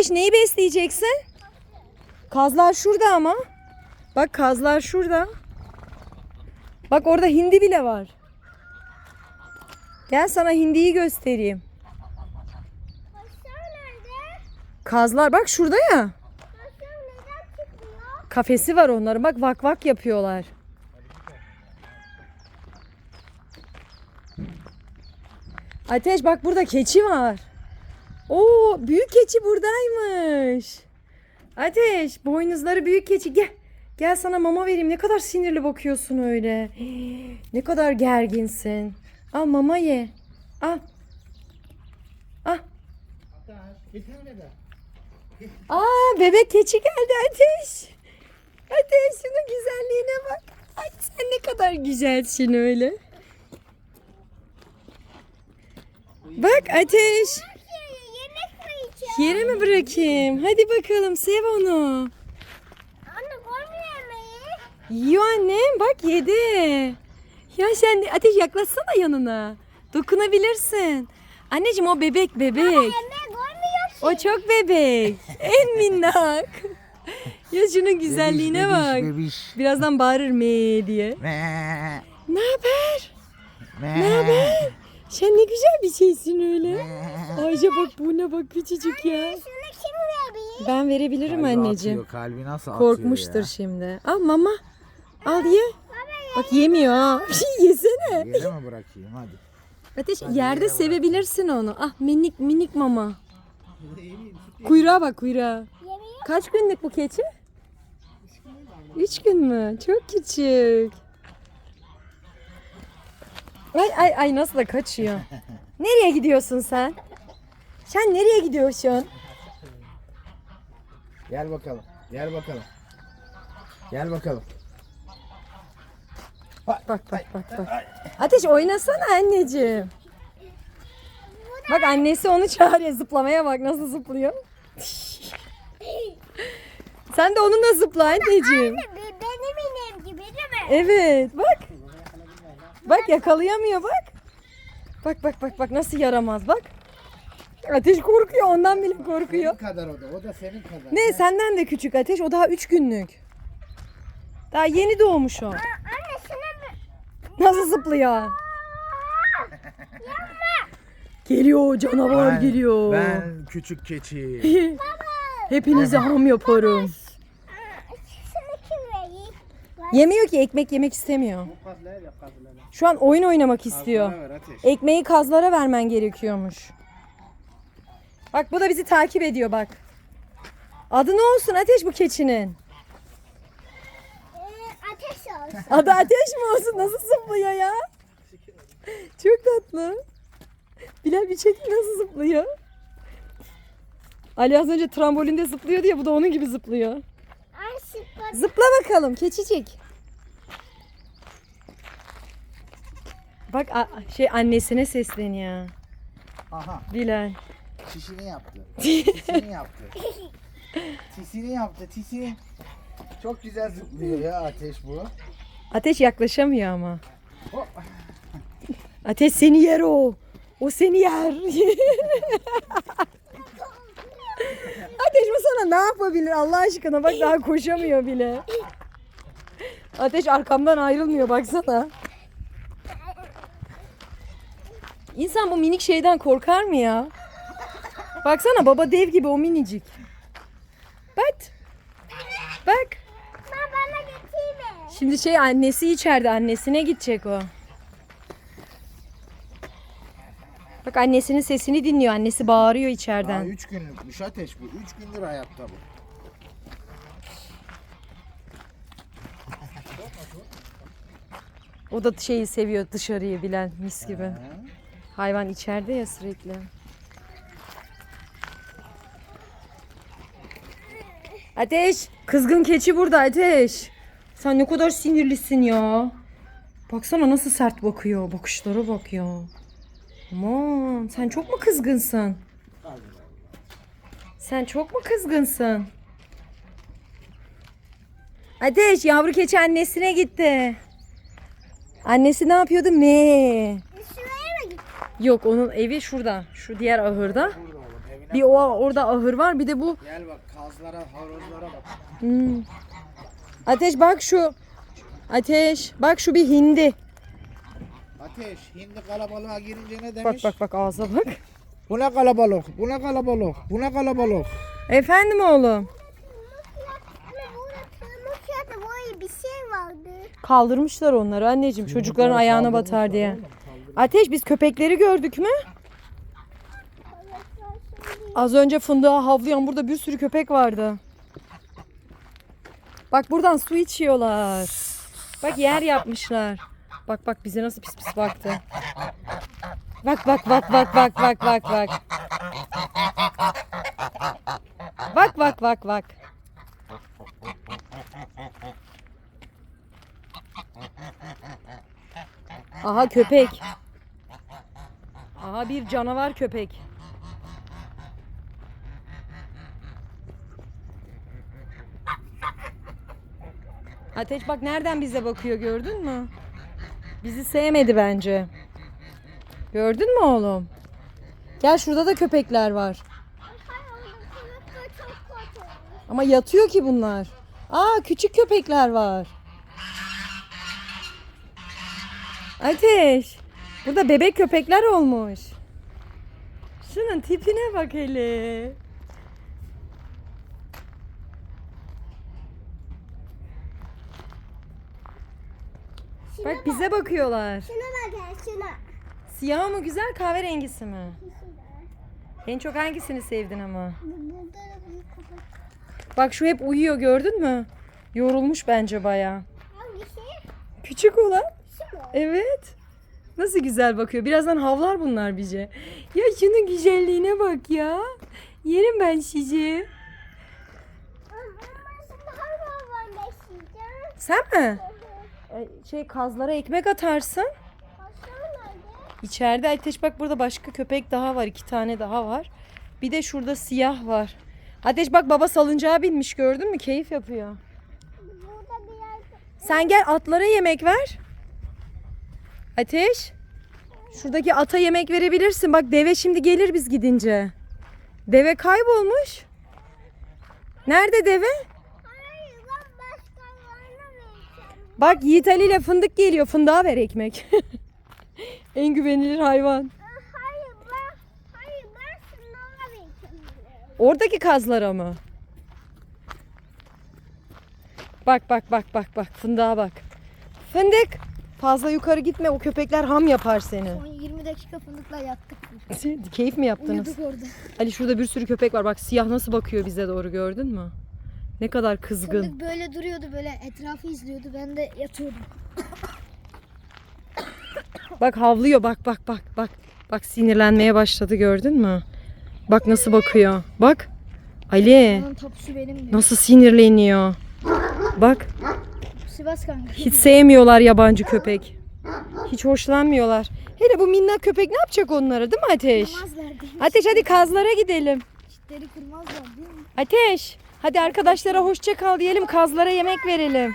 Ateş, Neyi besleyeceksin? Kazlar şurada ama. Bak kazlar şurada. Bak orada hindi bile var. Gel sana hindiyi göstereyim. Kazlar bak şurada ya. Kafesi var onların. Bak vak vak yapıyorlar. Ateş bak burada keçi var. Oo büyük keçi buradaymış. Ateş boynuzları büyük keçi gel. Gel sana mama vereyim. Ne kadar sinirli bakıyorsun öyle. Ne kadar gerginsin. Al mama ye. Al. Al. Aa bebek keçi geldi Ateş. Ateş şunun güzelliğine bak. Ay sen ne kadar güzelsin öyle. Bak Ateş. Şey, yemek mi yiyeceğim? Yere mi bırakayım? Hadi bakalım sev onu. Anne koymuyor yemeği. Yiyor annem bak yedi. Ya sen de Ateş yaklaşsana yanına. Dokunabilirsin. Anneciğim o bebek bebek. Yemeği koymuyor. O çok bebek. En minnak. Ya şunun güzelliğine Bebiş, bak. Bebiş, Birazdan bağırır me diye. Me, Ne haber? me, Ne haber? Sen ne güzel bir şeysin öyle. Ayşe bak bu ne bak küçücük ya. Şunu kim veriyor? Ben verebilirim Kalbi anneciğim. atıyor, kalbi nasıl atıyor Korkmuştur ya? şimdi. Al mama. Al ye. Bak yemiyor ha. Bir şey yesene. Yere mi bırakayım hadi. Ateş yerde sevebilirsin onu. Ah minik minik mama. Kuyruğa bak kuyruğa. Yemeği Kaç günlük bu keçi? Üç gün mü? Çok küçük. Ay ay ay nasıl da kaçıyor. Nereye gidiyorsun sen? Sen nereye gidiyorsun? Gel bakalım. Gel bakalım. Gel bakalım. Bak bak bak bak. Ateş oynasana anneciğim. Bak annesi onu çağırıyor. Zıplamaya bak nasıl zıplıyor. Sen de onunla zıpla anneciğim. Be- benim gibi değil mi? Evet bak. Bak yakalayamıyor bak. Bak bak bak bak nasıl yaramaz bak. Ateş korkuyor ondan bile korkuyor. Senin kadar o da. O da senin kadar. Ne senden de küçük Ateş o daha üç günlük. Daha yeni doğmuş o. Anne şuna. Nasıl zıplıyor? Geliyor canavar Ben- geliyor. Ben küçük keçi. Hepinize ham yaparım. Aa, Şunu kim veriyor? Yemiyor ki ekmek yemek istemiyor. Şu an oyun oynamak istiyor. Ekmeği kazlara vermen gerekiyormuş. Bak bu da bizi takip ediyor bak. Adı ne olsun Ateş bu keçinin? Ee, ateş olsun. Adı Ateş mi olsun? Nasıl zıplıyor ya? Çok tatlı. Bilal bir çekin nasıl zıplıyor? Ali az önce trambolinde zıplıyordu ya bu da onun gibi zıplıyor. Zıpla bakalım keçicik. Bak a- şey annesine sesleniyor. Aha. Bilal. Çişini yaptı. Tisini yaptı. Tisini yaptı. Tisini. Çok güzel zıplıyor ya ateş bu. Ateş yaklaşamıyor ama. Hop. Ateş seni yer o. O seni yer. Ateş bu sana ne yapabilir Allah aşkına bak daha koşamıyor bile. Ateş arkamdan ayrılmıyor baksana. İnsan bu minik şeyden korkar mı ya? Baksana baba dev gibi o minicik. Bak. Bak. Şimdi şey annesi içeride annesine gidecek o. Bak annesinin sesini dinliyor. Annesi bağırıyor Daha içeriden. 3 günlükmüş ateş bu. 3 gündür hayatta bu. O da şeyi seviyor dışarıyı bilen mis gibi. Hayvan içeride ya sürekli. Ateş! Kızgın keçi burada Ateş. Sen ne kadar sinirlisin ya. Baksana nasıl sert bakıyor. Bakışlara bak ya. Aman sen çok mu kızgınsın? Sen çok mu kızgınsın? Ateş yavru keçi annesine gitti. Annesi ne yapıyordu? Me. Yok onun evi şurada. Şu diğer ahırda. Bir o orada ahır var bir de bu. Gel bak kazlara, horozlara bak. Hmm. Ateş bak şu. Ateş bak şu bir hindi. Ateş, hindi kalabalığa girince ne Bak demiş? bak bak ağza bak. Bu ne kalabalık, bu ne kalabalık, bu ne kalabalık. Efendim oğlum. Böyle bir şey vardı. Kaldırmışlar onları anneciğim çocukların ayağına batar diye. Ateş biz köpekleri gördük mü? Az önce fındığa havlayan burada bir sürü köpek vardı. Bak buradan su içiyorlar. Bak yer yapmışlar. Bak bak bize nasıl pis pis baktı. Bak bak bak bak bak bak bak bak. Bak bak bak bak. Aha köpek. Aha bir canavar köpek. Ateş bak nereden bize bakıyor gördün mü? Bizi sevmedi bence. Gördün mü oğlum? Gel şurada da köpekler var. Ama yatıyor ki bunlar. Aa küçük köpekler var. Ateş. Burada bebek köpekler olmuş. Şunun tipine bak hele. Şuna Bak bize bakıyorlar. Şuna bak ya şuna. Siyah mı güzel kahverengisi mi? En çok hangisini sevdin ama? Burada. Bak şu hep uyuyor gördün mü? Yorulmuş bence baya. Hangisi? Küçük olan. Şu mu? Evet. Nasıl güzel bakıyor. Birazdan havlar bunlar bize. Ya şunun güzelliğine bak ya. Yerim ben sizi. Sen mi? E, Şey kazlara ekmek atarsın. İçeride ateş bak burada başka köpek daha var. iki tane daha var. Bir de şurada siyah var. Ateş bak baba salıncağa binmiş gördün mü? Keyif yapıyor. Sen gel atlara yemek ver. Ateş. Şuradaki ata yemek verebilirsin. Bak deve şimdi gelir biz gidince. Deve kaybolmuş. Nerede deve? Hayır ben başkalarına vereceğim. Bak Yiğit Ali ile fındık geliyor. Fındığa ver ekmek. en güvenilir hayvan. Hayır ben, hayır ben şunlara vereceğim. Oradaki kazlara mı? Bak bak bak bak bak fındığa bak. Fındık. Fazla yukarı gitme o köpekler ham yapar seni. Son 20 dakika fındıkla yattık. Keyif mi yaptınız? Uyuduk orada. Ali şurada bir sürü köpek var. Bak siyah nasıl bakıyor bize doğru gördün mü? Ne kadar kızgın. Fındık böyle duruyordu böyle etrafı izliyordu. Ben de yatıyordum. Bak havlıyor bak bak bak bak. Bak sinirlenmeye başladı gördün mü? Bak nasıl bakıyor. Bak. Ali nasıl sinirleniyor. Bak Sivas kanka. hiç sevmiyorlar yabancı köpek. Hiç hoşlanmıyorlar. Hele bu minnak köpek ne yapacak onlara değil mi Ateş? Ateş hadi kazlara gidelim. Çitleri kırmazlar değil mi? Ateş hadi arkadaşlara hoşça kal diyelim kazlara yemek verelim.